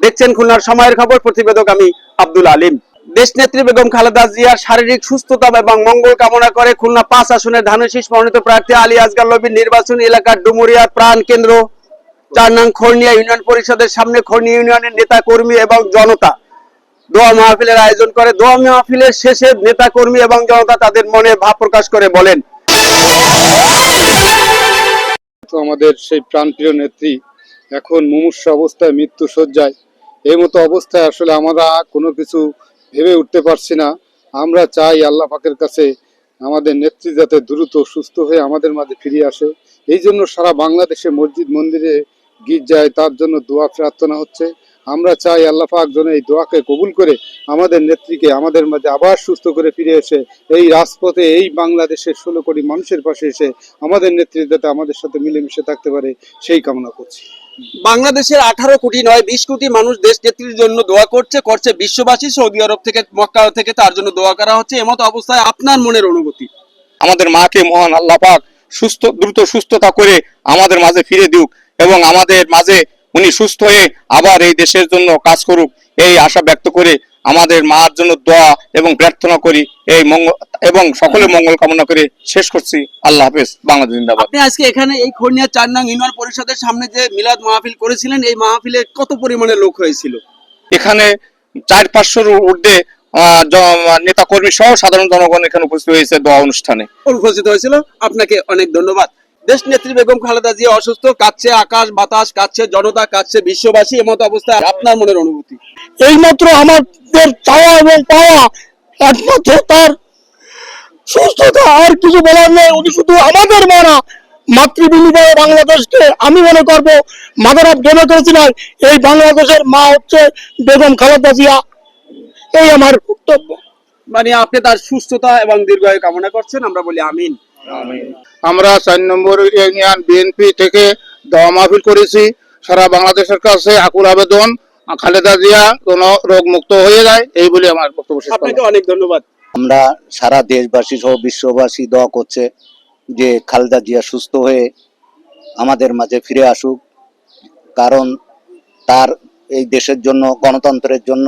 দেখছেন খুলনার সময়ের খবর, প্রতিবেদক আমি আব্দুল আলিম। দেশনেত্রী বেগম খালেদা জিয়ার শারীরিক সুস্থতা এবং মঙ্গল কামনা করে খুলনা পাঁচ আসনের ধানশীষ মনোনীত প্রার্থী আলী আসগার লবির নির্বাচনী এলাকার ডুমুরিয়া প্রাণ কেন্দ্র, চার নং খর্নিয়া ইউনিয়ন পরিষদের সামনে খর্নিয়া ইউনিয়নের নেতা কর্মী এবং জনতা। দোয়া মাহফিলের আয়োজন করে, দোয়া মাহফিলের শেষে নেতা কর্মী এবং জনতা তাদের মনে ভাব প্রকাশ করে বলেন। আমাদের সেই প্রাণপ্রিয় নেত্রী এখন মুমূর্ষ অবস্থায় মৃত্যু সজ্জায় এই মতো অবস্থায় আসলে আমরা কোনো কিছু ভেবে উঠতে পারছি না। আমরা চাই আল্লাহ পাকের কাছে আমাদের নেত্রী যাতে দ্রুত সুস্থ হয়ে আমাদের মাঝে ফিরে আসে। এই জন্য সারা বাংলাদেশে মসজিদ মন্দিরে গির্জায় তার জন্য দোয়া প্রার্থনা হচ্ছে। আমরা চাই আল্লাহ পাক যেন এই দোয়াকে কবুল করে আমাদের নেত্রীকে আমাদের মাঝে আবার সুস্থ করে ফিরে এসে এই রাজপথে, এই বাংলাদেশের ষোলো কোটি মানুষের পাশে এসে আমাদের নেত্রী যাতে আমাদের সাথে মিলেমিশে থাকতে পারে, সেই কামনা করছি। বাংলাদেশের আঠারো কোটি নয়, বিশ কোটি মানুষ দেশ নেত্রীর জন্য দোয়া করছে করছে বিশ্ববাসী, সৌদি আরব থেকে, মক্কা থেকে তার জন্য দোয়া করা হচ্ছে। এমত অবস্থায় আপনার মনের অনুভূতি? আমাদের মাকে মহান আল্লাহ পাক সুস্থ, দ্রুত সুস্থতা করে আমাদের মাঝে ফিরে দিক এবং আমাদের মাঝে উনি সুস্থ হয়ে আবার এই দেশের জন্য কাজ করুক, এই আশা ব্যক্ত করে আমাদের মার জন্য দোয়া এবং প্রার্থনা করি এই মঙ্গল এবং সকলে মঙ্গল কামনা করে শেষ করছি। আল্লাহ হাফেজ বাংলাদেশ জিন্দাবাদ। আপনি আজকে এখানে এই খর্নিয়া চার নং ইউনিয়ন পরিষদের সামনে যে মিলাদ মাহফিল করেছিলেন এই মাহফিলে কত পরিমাণে লোক হয়েছিল? এখানে চার পাঁচশোর ঊর্ধ্বে নেতা কর্মী সহ সাধারণ জনগণ এখানে উপস্থিত হয়েছে দোয়া অনুষ্ঠানে। উপস্থিত হয়েছিল। আপনাকে অনেক ধন্যবাদ। দেশ নেত্রী বেগম খালেদা জিয়া অসুস্থ কাচ্ছে আকাশ বাতাস কাচ্ছে জনতা কাচ্ছে বিশ্ববাসী এমত অবস্থায় আপনার মনের অনুভূতি? এইমাত্র আমাদের চাওয়া এবং পাওয়া একমাত্র তার সুস্থতা আর কিছু বলার নেই। উনি শুধু আমাদের মানা মাতৃভূমিভাবে বাংলাদেশকে আমি মনে করব মাদার অফ ডেমোক্রেসি নয়। এই বাংলাদেশের মা হচ্ছে বেগম খালেদা জিয়া। এই আমার বক্তব্য। মানে আপনি তার সুস্থতা এবং দীর্ঘায়ু কামনা করছেন আমরা বলি আমিন। আমরা চার নম্বর ইউনিয়ন বিএনপি থেকে দোয়া মাহফিল করেছি। সারা বাংলাদেশের কাছে আকুল আবেদন খালেদা জিয়া কোন রোগ মুক্ত হয়ে যায় এই বলে আমার বক্তব্য শেষ আপনাকে অনেক ধন্যবাদ। আমরা সারা দেশবাসী সহ বিশ্ববাসী দোয়া করছে যে খালেদা জিয়া সুস্থ হয়ে আমাদের মাঝে ফিরে আসুক কারণ তার এই দেশের জন্য গণতন্ত্রের জন্য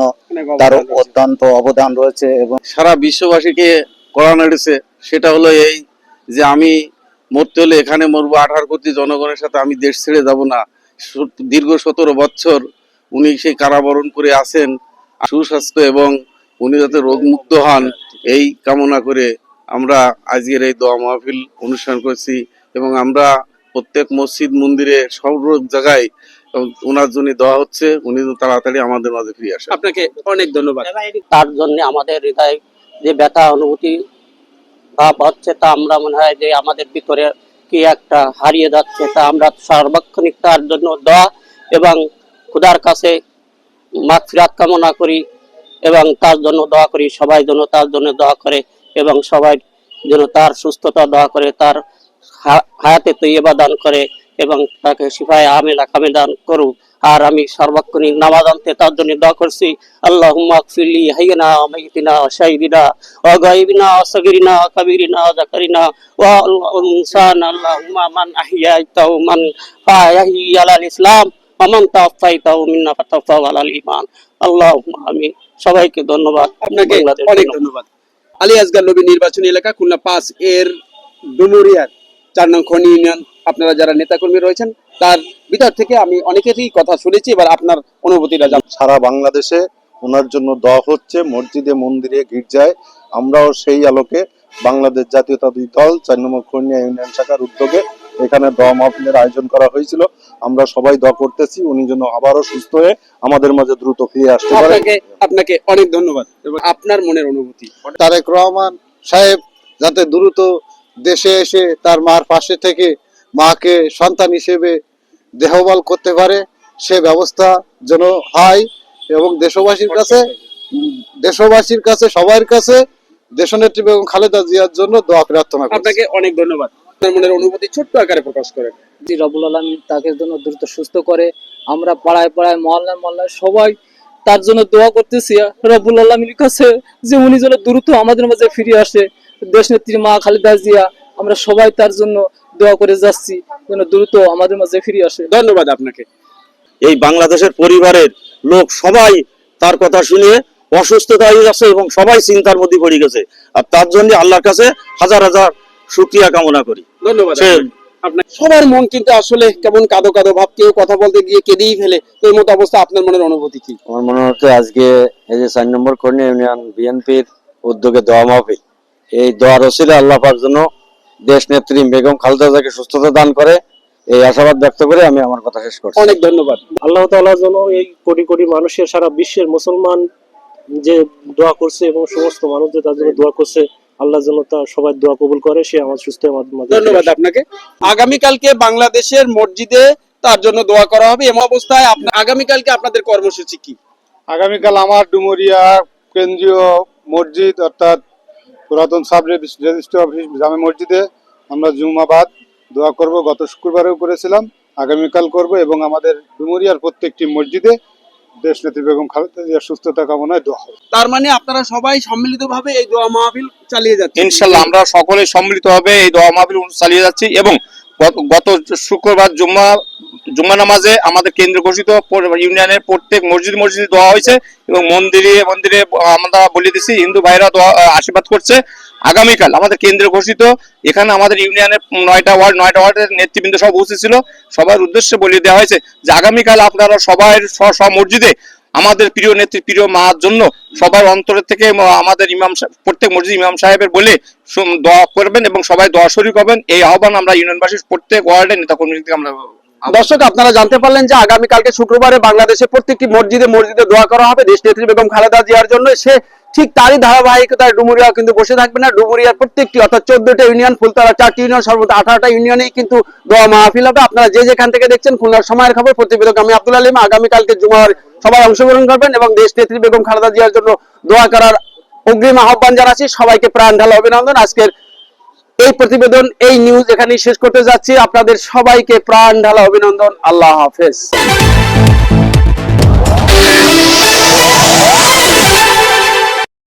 তার অত্যন্ত অবদান রয়েছে এবং সারা বিশ্ববাসীকে করানো হয়েছে সেটা হলো এই যে আমি মরতে হলে এখানে মরবো আঠারো কোটি জনগণের সাথে আমি দেশ ছেড়ে যাব না। দীর্ঘ সতেরো বছর উনি সেই কারাবরণ করে আছেন। সুস্বাস্থ্য এবং উনি যাতে রোগমুক্ত হন এই কামনা করে আমরা আজকের এই দোয়া মাহফিল অনুষ্ঠান করছি এবং আমরা প্রত্যেক মসজিদ মন্দিরে সব জায়গায় ওনার জন্য দেওয়া হচ্ছে। উনি তাড়াতাড়ি আমাদের মাঝে ফিরে আসেন। আপনাকে অনেক ধন্যবাদ। তার জন্য আমাদের হৃদয় যে ব্যথা অনুভূতি ভাব হচ্ছে, তা আমরা মনে হয় যে আমাদের ভিতরে কি একটা হারিয়ে যাচ্ছে, তা আমরা সার্বক্ষণিক তার জন্য দোয়া এবং খুদার কাছে মাগফিরাত কামনা করি এবং তার জন্য দোয়া করি, সবাই যেন তার জন্য দোয়া করে এবং সবাই যেন তার সুস্থতা দোয়া করে, তার হায়াতে তৈবা দান করে। এবং তাকে সিফাই আমেলা কামে দান করুক। আর আমি সর্বাক্ষণিক নামাজ আনতে তার জন্য দা করছি। আল্লাহ ফিলি হাইনা মাইতিনা শাহিদিনা ও গাইবিনা জাকারিনা ইনসান মান মান আলাল ইসলাম আমান তাওফাইতাও মিন্না ফাতাওফাও আলাল সবাইকে ধন্যবাদ। আপনাকে অনেক ধন্যবাদ। আলী আজগার নবী নির্বাচনী এলাকা খুলনা পাস এর ডুমুরিয়ার চার নং খনি ইউনিয়ন। আপনারা যারা নেতাকর্মী রয়েছেন তার ভিতর থেকে আমি অনেকেরই কথা শুনেছি এবার আপনার অনুভূতিটা জান সারা বাংলাদেশে ওনার জন্য দোয়া হচ্ছে মসজিদে মন্দিরে গির্জায় আমরাও সেই আলোকে বাংলাদেশ জাতীয়তাবাদী দল চার নম্বর খনিয়া ইউনিয়ন শাখার উদ্যোগে এখানে দোয়া মাহফিলের আয়োজন করা হয়েছিল। আমরা সবাই দোয়া করতেছি উনি যেন আবারও সুস্থ হয়ে আমাদের মাঝে দ্রুত ফিরে আসতে পারে। আপনাকে আপনাকে অনেক ধন্যবাদ। এবং আপনার মনের অনুভূতি? তারেক রহমান সাহেব যাতে দ্রুত দেশে এসে তার মার পাশে থেকে মাকে সন্তান হিসেবে দেহবাল করতে পারে সে ব্যবস্থা যেন হয় এবং দেশবাসীর কাছে দেশবাসীর কাছে সবার কাছে দেশনেত্রী বেগম খালেদা জিয়ার জন্য দোয়া প্রার্থনা আপনাকে অনেক ধন্যবাদ। আপনার মনের অনুভূতি ছোট্ট আকারে প্রকাশ করেন। জি রবুল আলম তাকে জন্য দ্রুত সুস্থ করে আমরা পাড়ায় পাড়ায় মহল্লায় মহল্লায় সবাই তার জন্য দোয়া করতেছি। রবুল আলমীর কাছে যে উনি যেন দ্রুত আমাদের মাঝে ফিরে আসে দেশ নেত্রী মা খালেদা জিয়া আমরা সবাই তার জন্য দোয়া করে যাচ্ছি যেন দ্রুত আমাদের মাঝে ফিরে আসে। ধন্যবাদ আপনাকে। এই বাংলাদেশের পরিবারের লোক সবাই তার কথা শুনে অসুস্থতা হয়ে যাচ্ছে এবং সবাই চিন্তার মধ্যে পড়ে গেছে। আর তার জন্য আল্লাহর কাছে হাজার হাজার শুক্রিয়া কামনা করি। ধন্যবাদ। সবার মন কিন্তু আসলে কেমন কাদো কাদো ভাব কেউ কথা বলতে গিয়ে কেঁদেই ফেলে। তো এই মতো অবস্থা আপনার মনের অনুভূতি কি? আমার মনে হচ্ছে আজকে এই যে চার নম্বর কর্ণী ইউনিয়ন বিএনপির উদ্যোগে দোয়া মাহফিল। এই দোয়ার ওসিলে আল্লাহ পাক জন্য দেশ নেত্রী বেগম খালেদা জিয়াকে সুস্থতা দান করে এই আশাবাদ ব্যক্ত করে আমি আমার কথা শেষ করছি। অনেক ধন্যবাদ। আল্লাহ তাআলা যেন এই কোটি কোটি মানুষের সারা বিশ্বের মুসলমান যে দোয়া করছে এবং সমস্ত মানুষ যে তার জন্য দোয়া করছে আল্লাহ যেন তার সবাই দোয়া কবুল করে সে আমার সুস্থ ধন্যবাদ। আপনাকে। আগামীকালকে বাংলাদেশের মসজিদে তার জন্য দোয়া করা হবে। এমন অবস্থায় আপনার আগামীকালকে আপনাদের কর্মসূচি কি? আগামীকাল আমার ডুমুরিয়া কেন্দ্রীয় মসজিদ অর্থাৎ পুরাতন সাব রেজিস্ট্রি অফিস জামে মসজিদে। আমরা জুমাবাদ দোয়া করব গত শুক্রবারেও করেছিলাম আগামীকাল করব এবং আমাদের ডুমুরিয়ার প্রত্যেকটি মসজিদে দেশ নেত্রী বেগম খালেদা জিয়ার সুস্থতা কামনায় দোয়া হবে। তার মানে আপনারা সবাই সম্মিলিতভাবে এই দোয়া মাহফিল চালিয়ে যাচ্ছেন। ইনশাল্লাহ আমরা সকলে সম্মিলিত হবে এই দোয়া মাহফিল চালিয়ে যাচ্ছি এবং গত শুক্রবার জুম্মা জুম্মা নামাজে আমাদের কেন্দ্র ঘোষিত ইউনিয়নের প্রত্যেক মসজিদ মসজিদে দোয়া হয়েছে এবং মন্দিরে মন্দিরে আমরা বলে দিছি, হিন্দু ভাইরা আশীর্বাদ করছে। আগামীকাল আমাদের কেন্দ্র ঘোষিত, এখানে আমাদের ইউনিয়নের নয়টা ওয়ার্ড, নয়টা ওয়ার্ডের নেতৃবৃন্দ সব উপস্থিত ছিল। সবার উদ্দেশ্যে বলে দেওয়া হয়েছে যে আগামীকাল আপনারা সবাই স্ব মসজিদে আমাদের প্রিয় নেত্রী, প্রিয় মার জন্য সবার অন্তরের থেকে আমাদের ইমাম প্রত্যেক মসজিদ ইমাম সাহেবের বলে দোয়া করবেন এবং সবাই দোয়া শরীর হবেন। এই আহ্বান আমরা ইউনিয়নবাসীর প্রত্যেক ওয়ার্ডের নেতা কর্মী আমরা দর্শক, আপনারা জানতে পারলেন যে আগামীকালকে শুক্রবারে বাংলাদেশে প্রত্যেকটি মসজিদে মসজিদে দোয়া করা হবে। দেশ নেত্রী বেগম খালেদা জিয়ার জন্য। সে ঠিক তারই ধারাবাহিকতায় ডুমুরিয়া কিন্তু বসে থাকবে না। ডুমুরিয়ার প্রত্যেকটি, অর্থাৎ চোদ্দটা ইউনিয়ন ফুলতলা চারটি ইউনিয়ন সর্বোচ্চ আঠারোটা ইউনিয়নেই কিন্তু দোয়া মাহফিল হবে। আপনারা যে যেখান থেকে দেখছেন, খুলনার সময়ের খবর, প্রতিবেদক আমি আব্দুল আলিম। আগামীকালকে জুমার সবাই অংশগ্রহণ করবেন এবং দেশ নেত্রী বেগম খালেদা জিয়ার জন্য দোয়া করার অগ্রিম আহ্বান জানাচ্ছি। সবাইকে প্রাণ ঢালা অভিনন্দন। আজকের এই প্রতিবেদন, এই নিউজ এখানে শেষ করতে যাচ্ছি। আপনাদের সবাইকে প্রাণ ঢালা অভিনন্দন। আল্লাহ হাফেজ।